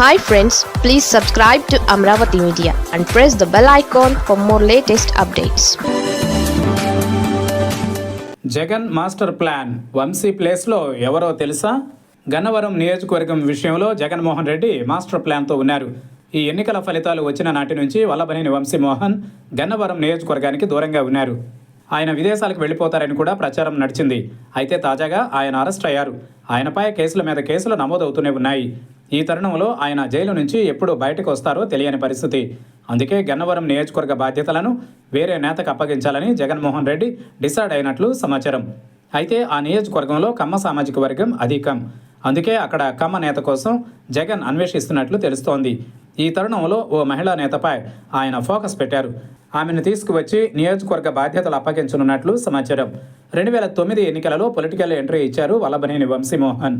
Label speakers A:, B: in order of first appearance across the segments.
A: Hi friends please subscribe to Amaravati media and press the bell icon for more latest updates
B: Jagan master plan Vamsi ప్లేస్లో ఎవరో తెలుసా? గన్నవరం నియోజకవర్గం విషయంలో Jaganmohan Reddy master ప్లాన్తో ఉన్నారు. ఈ ఎన్నికల ఫలితాలు వచ్చిన నాటి నుంచి వల్లభనేని వంశీమోహన్ గన్నవరం నియోజకవర్గానికి దూరంగా ఉన్నారు. ఆయన విదేశాలకు వెళ్ళిపోతారని కూడా ప్రచారం నడిచింది. అయితే తాజాగా ఆయన అరెస్ట్ అయ్యారు. ఆయనపై కేసుల మీద కేసులు నమోదవుతూనే ఉన్నాయి. ఈ తరుణంలో ఆయన జైలు నుంచి ఎప్పుడు బయటకు వస్తారో తెలియని పరిస్థితి. అందుకే గన్నవరం నియోజకవర్గ బాధ్యతలను వేరే నేతకు అప్పగించాలని జగన్మోహన్ రెడ్డి డిసైడ్ అయినట్లు సమాచారం. అయితే ఆ నియోజకవర్గంలో కమ్మ సామాజిక వర్గం అధికం. అందుకే అక్కడ కమ్మ నేత కోసం జగన్ అన్వేషిస్తున్నట్లు తెలుస్తోంది. ఈ తరుణంలో ఓ మహిళా నేతపై ఆయన ఫోకస్ పెట్టారు. ఆమెను తీసుకువచ్చి నియోజకవర్గ బాధ్యతలు అప్పగించనున్నట్లు సమాచారం. రెండు వేల తొమ్మిది ఎన్నికలలో పొలిటికల్ ఎంట్రీ ఇచ్చారు వల్లభనేని వంశీమోహన్.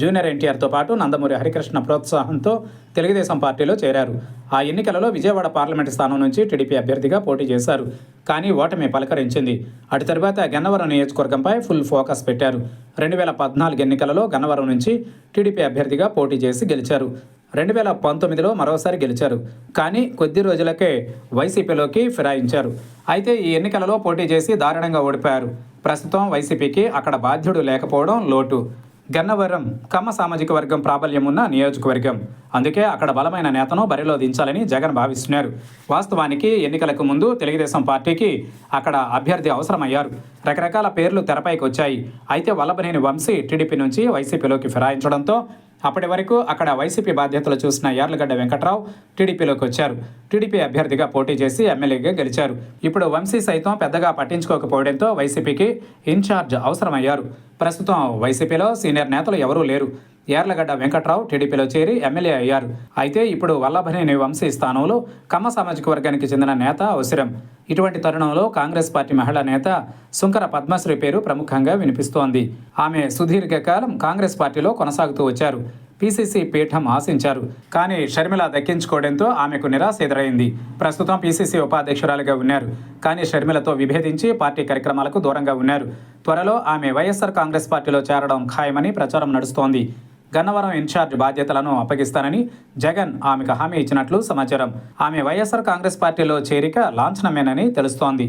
B: జూనియర్ ఎన్టీఆర్తో పాటు నందమూరి హరికృష్ణ ప్రోత్సాహంతో తెలుగుదేశం పార్టీలో చేరారు. ఆ ఎన్నికలలో విజయవాడ పార్లమెంటు స్థానం నుంచి టీడీపీ అభ్యర్థిగా పోటీ చేశారు. కానీ ఓటమి పలకరించింది. అటు తర్వాత గన్నవరం నియోజకవర్గంపై ఫుల్ ఫోకస్ పెట్టారు. రెండు వేల పద్నాలుగు ఎన్నికలలో గన్నవరం నుంచి టీడీపీ అభ్యర్థిగా పోటీ చేసి గెలిచారు. రెండు వేల పంతొమ్మిదిలో మరోసారి గెలిచారు. కానీ కొద్ది రోజులకే వైసీపీలోకి ఫిరాయించారు. అయితే ఈ ఎన్నికలలో పోటీ చేసి దారుణంగా ఓడిపోయారు. ప్రస్తుతం వైసీపీకి అక్కడ బాధ్యుడు లేకపోవడం లోటు. గన్నవరం కమ్మ సామాజిక వర్గం ప్రాబల్యం ఉన్న నియోజకవర్గం. అందుకే అక్కడ బలమైన నేతను బరిలో దించాలని జగన్ భావిస్తున్నారు. వాస్తవానికి ఎన్నికలకు ముందు తెలుగుదేశం పార్టీకి అక్కడ అభ్యర్థి అవసరమయ్యారు. రకరకాల పేర్లు తెరపైకి వచ్చాయి. అయితే వల్లభనేని వంశీ టీడీపీ నుంచి వైసీపీలోకి ఫిరాయించడంతో అప్పటి వరకు అక్కడ వైసీపీ బాధ్యతలు చూసిన యార్లగడ్డ వెంకట్రావు టీడీపీలోకి వచ్చారు. టీడీపీ అభ్యర్థిగా పోటీ చేసి ఎమ్మెల్యేగా గెలిచారు. ఇప్పుడు వంశీ సైతం పెద్దగా పట్టించుకోకపోవడంతో వైసీపీకి ఇన్ఛార్జ్ అవసరమయ్యారు. ప్రస్తుతం వైసీపీలో సీనియర్ నేతలు ఎవరూ లేరు. యార్లగడ్డ వెంకట్రావు టీడీపీలో చేరి ఎమ్మెల్యే అయ్యారు. అయితే ఇప్పుడు వల్లభనేని వంశీ స్థానంలో కమ్మ సామాజిక వర్గానికి చెందిన నేత అవసరం. ఇటువంటి తరుణంలో కాంగ్రెస్ పార్టీ మహిళా నేత సుంకర పద్మశ్రీ పేరు ప్రముఖంగా వినిపిస్తోంది. ఆమె సుదీర్ఘకాలం కాంగ్రెస్ పార్టీలో కొనసాగుతూ వచ్చారు. పీసీసీ పీఠం ఆశించారు. కానీ షర్మిల దక్కించుకోవడంతో ఆమెకు నిరాశ ఎదురైంది. ప్రస్తుతం పీసీసీ ఉపాధ్యక్షురాలుగా ఉన్నారు. కానీ షర్మిలతో విభేదించి పార్టీ కార్యక్రమాలకు దూరంగా ఉన్నారు. త్వరలో ఆమె వైఎస్ఆర్ కాంగ్రెస్ పార్టీలో చేరడం ఖాయమని ప్రచారం నడుస్తోంది. గన్నవరం ఇన్ఛార్జ్ బాధ్యతలను అప్పగిస్తానని జగన్ ఆమెకు హామీ ఇచ్చినట్లు సమాచారం. ఆమె వైఎస్ఆర్ కాంగ్రెస్ పార్టీలో చేరిక లాంఛనమేనని తెలుస్తోంది.